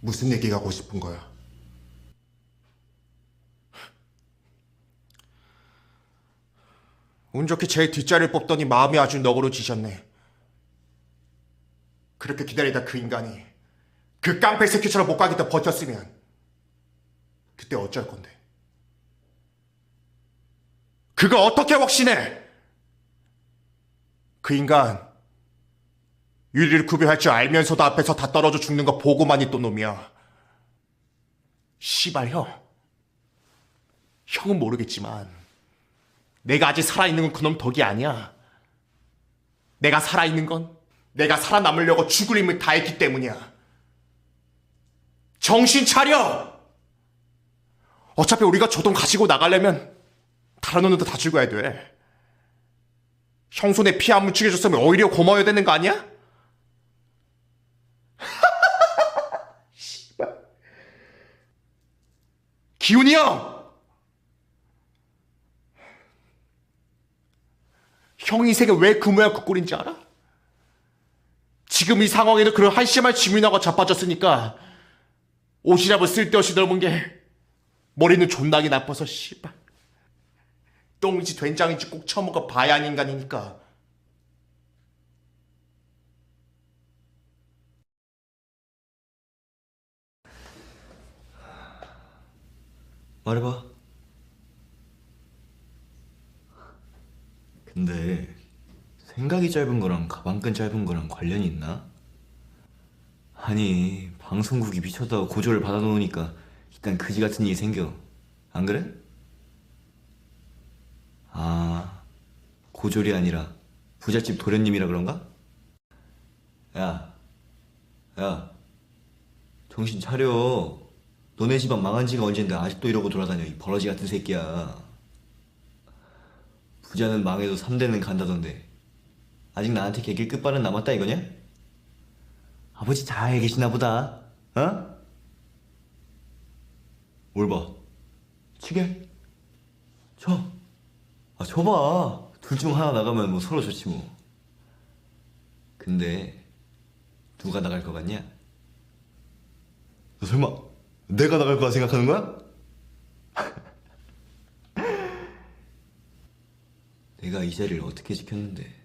무슨 얘기가 하고 싶은 거야? 운 좋게 제 뒷자리를 뽑더니 마음이 아주 너그러지셨네. 그렇게 기다리다 그 인간이 그 깡패 새끼처럼 못 가겠다 버텼으면 그때 어쩔 건데? 그거 어떻게 확신해? 그 인간 유리를 구별할 줄 알면서도 앞에서 다 떨어져 죽는 거 보고만 있던 놈이야. 씨발 형. 형은 모르겠지만 내가 아직 살아있는 건 그놈 덕이 아니야. 내가 살아있는 건 내가 살아남으려고 죽을 힘을 다했기 때문이야. 정신 차려! 어차피 우리가 저 돈 가지고 나가려면 다른 놈들도 다 죽어야 돼. 형 손에 피 안 묻히게 줬으면 오히려 고마워야 되는 거 아니야? 기훈이 형! 형 인생에 왜그 모양 그 꼴인지 알아? 지금 이 상황에도 그런 한심한 지민하고 자빠졌으니까 옷이라고 쓸데없이 넓은 게 머리는 존나게 나빠서 씨발 똥인지 된장인지 꼭 처먹어 봐야 하는 인간이니까 말해봐. 근데 생각이 짧은 거랑 가방끈 짧은 거랑 관련이 있나? 아니 방송국이 미쳤다고 고조를 받아놓으니까 일단 그지 같은 일이 생겨. 안 그래? 아 고졸이 아니라 부잣집 도련님이라 그런가? 야, 야, 정신 차려. 너네 집안 망한 지가 언젠데 아직도 이러고 돌아다녀 이 버러지 같은 새끼야 부자는 망해도 3대는 간다던데 아직 나한테 개길 끝발은 남았다 이거냐? 아버지 잘 계시나 보다 어? 뭘 봐? 치게? 쳐. 아 쳐봐 둘 중 하나 나가면 뭐 서로 좋지 뭐 근데 누가 나갈 것 같냐? 너 설마 내가 나갈 거라 생각하는 거야? 내가 이 자리를 어떻게 지켰는데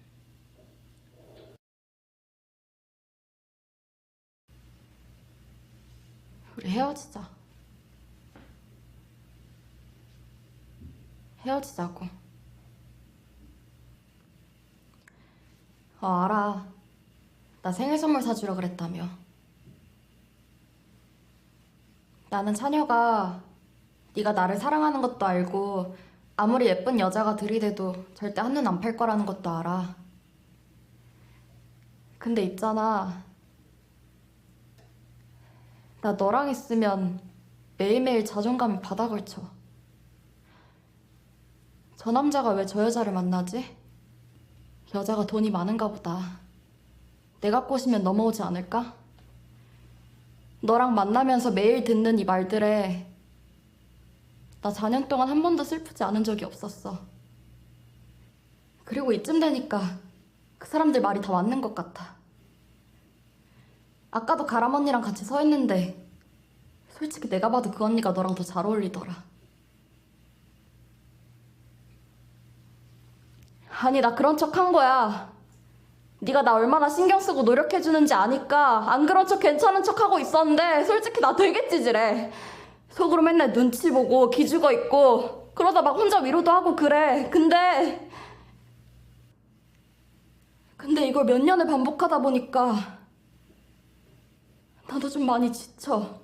우리 헤어지자. 헤어지자고. 어, 알아. 나 생일 선물 사주려 그랬다며. 나는 찬혁아, 네가 나를 사랑하는 것도 알고 아무리 예쁜 여자가 들이대도 절대 한눈 안 팔 거라는 것도 알아. 근데 있잖아. 나 너랑 있으면 매일매일 자존감이 바닥을 쳐. 저 남자가 왜 저 여자를 만나지? 여자가 돈이 많은가 보다. 내가 꼬시면 넘어오지 않을까? 너랑 만나면서 매일 듣는 이 말들에 나 4년 동안 한 번도 슬프지 않은 적이 없었어. 그리고 이쯤 되니까 그 사람들 말이 다 맞는 것 같아. 아까도 가람 언니랑 같이 서 있는데 솔직히 내가 봐도 그 언니가 너랑 더 잘 어울리더라. 아니 나 그런 척 한 거야. 네가 나 얼마나 신경 쓰고 노력해 주는지 아니까 안 그런 척 괜찮은 척 하고 있었는데 솔직히 나 되게 찌질해. 속으로 맨날 눈치 보고 기죽어 있고 그러다 막 혼자 위로도 하고 그래. 근데 근데 이걸 몇 년을 반복하다 보니까 나도 좀 많이 지쳐.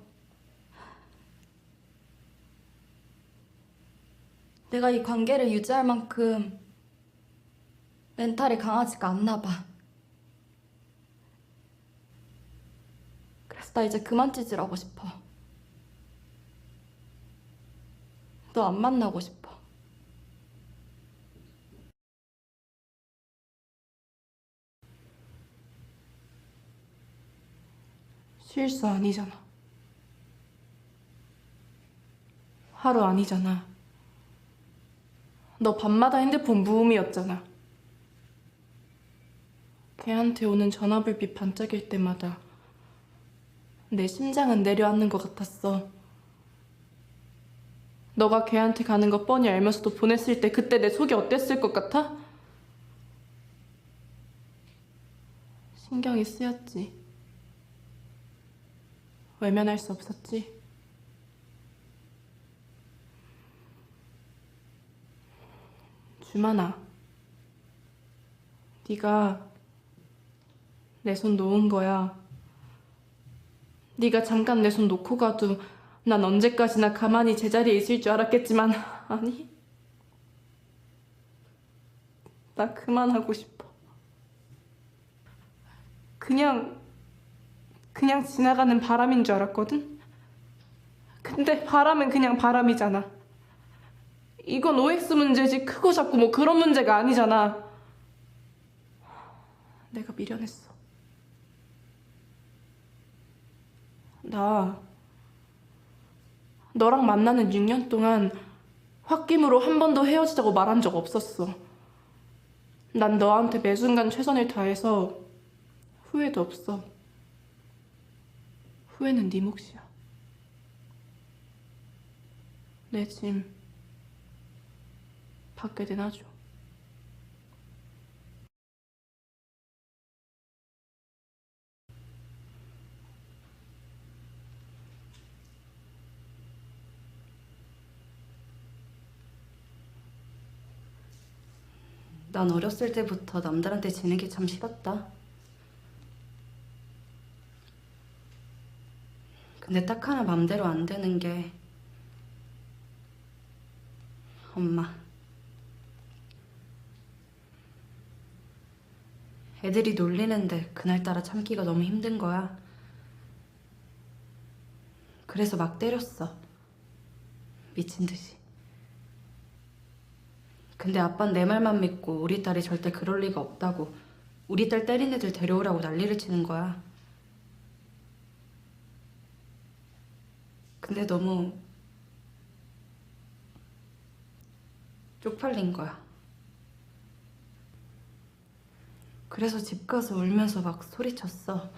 내가 이 관계를 유지할 만큼 멘탈이 강하지가 않나 봐. 그래서 나 이제 그만 찌질하고 싶어. 너 안 만나고 싶어. 실수 아니잖아. 하루 아니잖아. 너 밤마다 핸드폰 무음이었잖아. 걔한테 오는 전화불빛 반짝일 때마다 내 심장은 내려앉는 것 같았어. 너가 걔한테 가는 거 뻔히 알면서도 보냈을 때 그때 내 속이 어땠을 것 같아? 신경이 쓰였지. 외면할 수 없었지. 주만아, 네가 내 손 놓은 거야. 네가 잠깐 내 손 놓고 가도 난 언제까지나 가만히 제자리에 있을 줄 알았겠지만 아니. 나 그만하고 싶어. 그냥 그냥 지나가는 바람인 줄 알았거든. 근데 바람은 그냥 바람이잖아. 이건 OX 문제지 크고 작고 뭐 그런 문제가 아니잖아. 내가 미련했어. 나 너랑 만나는 6년 동안 홧김으로 한 번도 헤어지자고 말한 적 없었어. 난 너한테 매 순간 최선을 다해서 후회도 없어. 후회는 네 몫이야. 내 짐 밖에 내놔줘. 난 어렸을 때부터 남들한테 지는 게 참 싫었다. 근데 딱 하나 맘대로 안 되는 게 엄마. 애들이 놀리는데 그날따라 참기가 너무 힘든 거야. 그래서 막 때렸어. 미친 듯이. 근데 아빠는 내 말만 믿고 우리 딸이 절대 그럴 리가 없다고 우리 딸 때린 애들 데려오라고 난리를 치는 거야. 근데 너무 쪽팔린 거야. 그래서 집 가서 울면서 막 소리쳤어.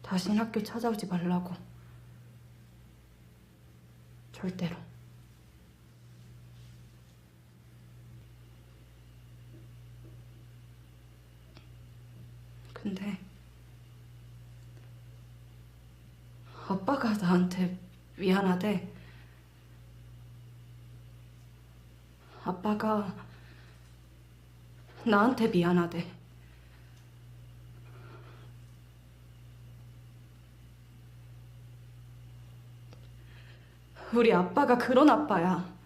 다신 학교 찾아오지 말라고. 절대로. 근데 아빠가 나한테 미안하대. 아빠가 나한테 미안하대. 우리 아빠가 그런 아빠야.